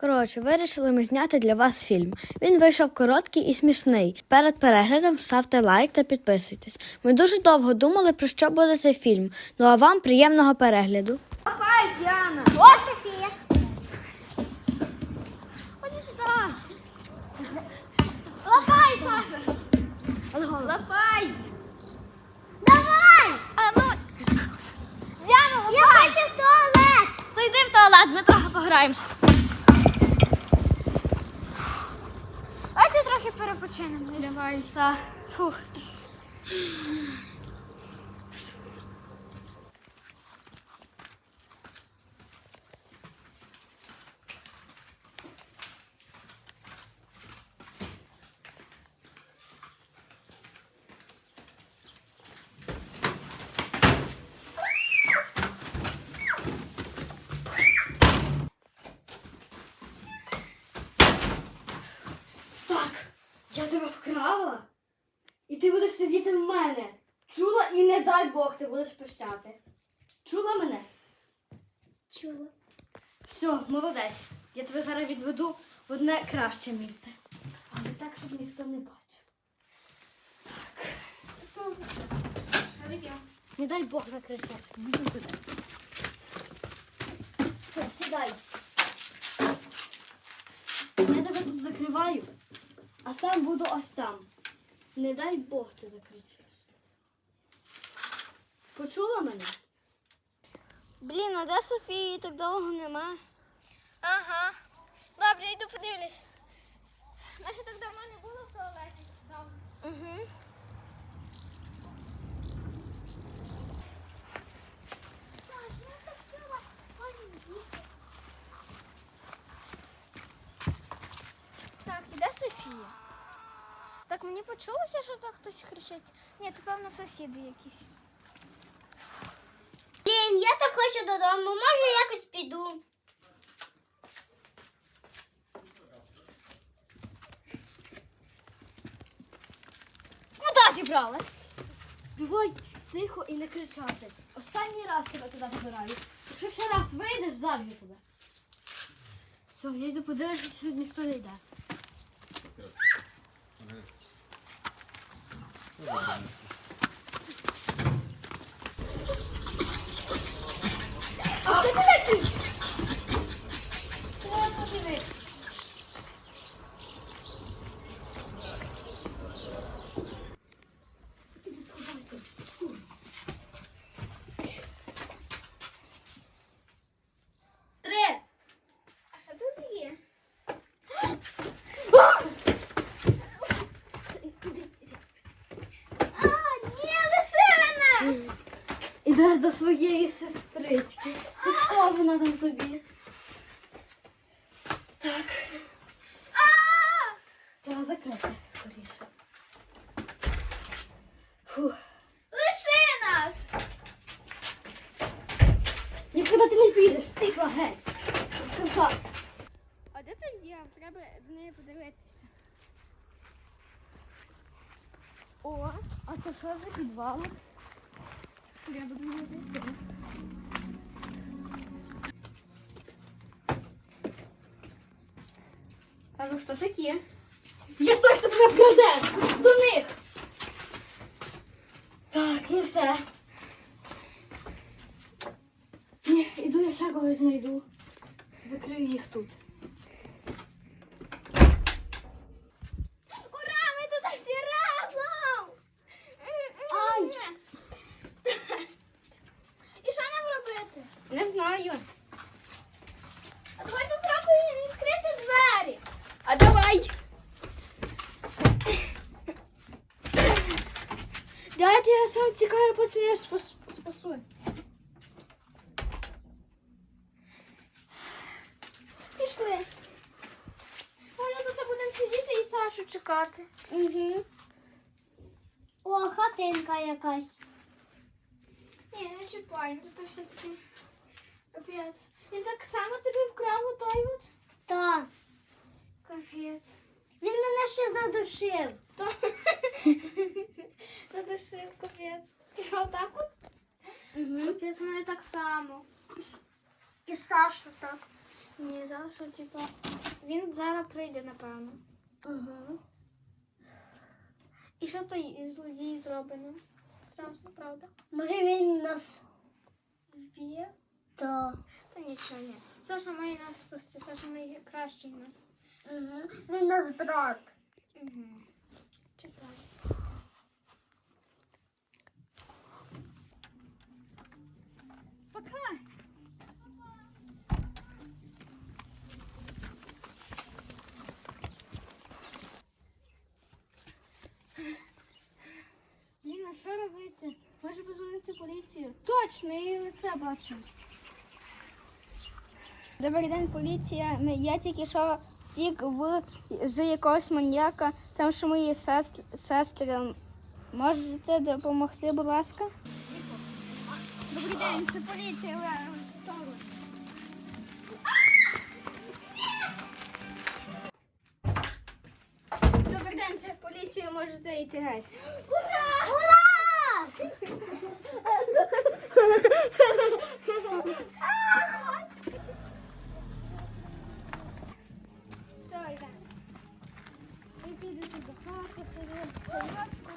Коротше, вирішили ми зняти для вас фільм. Він вийшов короткий і смішний. Перед переглядом ставте лайк та підписуйтесь. Ми дуже довго думали, про що буде цей фільм. Ну а вам приємного перегляду. Лапай, Діана! О, Софія! Ходи сюди! Лапай, Саша! Лапай! Давай! А ну, Діана, Я хочу в туалет! то йди в туалет, ми трохи пограємося. Давайте трохи перепочинемо. Давай. Так. Фух. Я тебе вкрала, і ти будеш сидіти в мене. Чула і не дай Бог, ти будеш пищати. Чула мене? Чула. Все, молодець. Я тебе зараз відведу в одне краще місце. Але так, щоб ніхто не бачив. Так. Не дай Бог закричати. Все, сідай. Я тебе тут закриваю, а сам буду ось там. Не дай Бог ти закричиш. Почула мене? Блін, а де Софії так довго нема? Ага. Добре, йду подивлюсь. Наша так давно не було в туалеті. Угу. Так, і де Софія? Так мені почулося, що так хтось кричить. Ні, то певно сусіди якісь. Блін, я так хочу додому, може якось піду. Куди зібралась? Давай тихо і не кричати. Останній раз тебе туди забираю. Якщо ще раз вийдеш, заб'ю тебе. Все, я йду подивитися, що ніхто не йде. А ти такий? О, подиви. Три! А що тут є? А, ні, лише мене! Іде до своєї сестрички. Ти що вона там тобі? Так. Треба закрити скоріше. Фух. Лиши нас! Нікуди ти не підеш, тихо геть. Сказав. А де та є? Треба до неї подивитися. О, а то що за підвал? Треба до неї зайти. А ну що таке? Я той, хто тебе вкраде! До них! Так, ну все. Ні, іду я ще когось знайду. Закрию їх тут. Ура, ми тут всі разом! Ай! І що нам робити? Знаю. А давай попробуємо відкрити двері. А давай! Давайте я сам цікавий, потім я спас, спасу. Пішли. Ми тут будемо сидіти і Сашу чекати. Угу. О, хатинка якась. Ні, не чіпай, тут все-таки капець. Він так само тобі вкрав отой от? Так. Капець. Він мене ще задушив. задушив, капець. Чи отак от? Угу. Капець, мене так само. І Сашу так. Ні, зараз що, типа. Він зараз прийде, напевно. Ага. І що той із злодій зроблено? Страшно, правда? Може він нас. Вб'є? То. Та нічого, ні. Саша має нас спасти, Саша найкращий в нас. Угу. Він нас брат. Угу. Чекай. Пока. Блін, а що робити? Може позвонити поліцію? Точно, я її лице бачу. Добрий день, поліція. Я тільки що втік в з якогось маньяка, там що мої сестри, сестри. Можете допомогти, будь ласка? Добрий день, це поліція. Добрий день, це поліція, можете йти геть. Ура! Ура! підете до хати собі, собачку.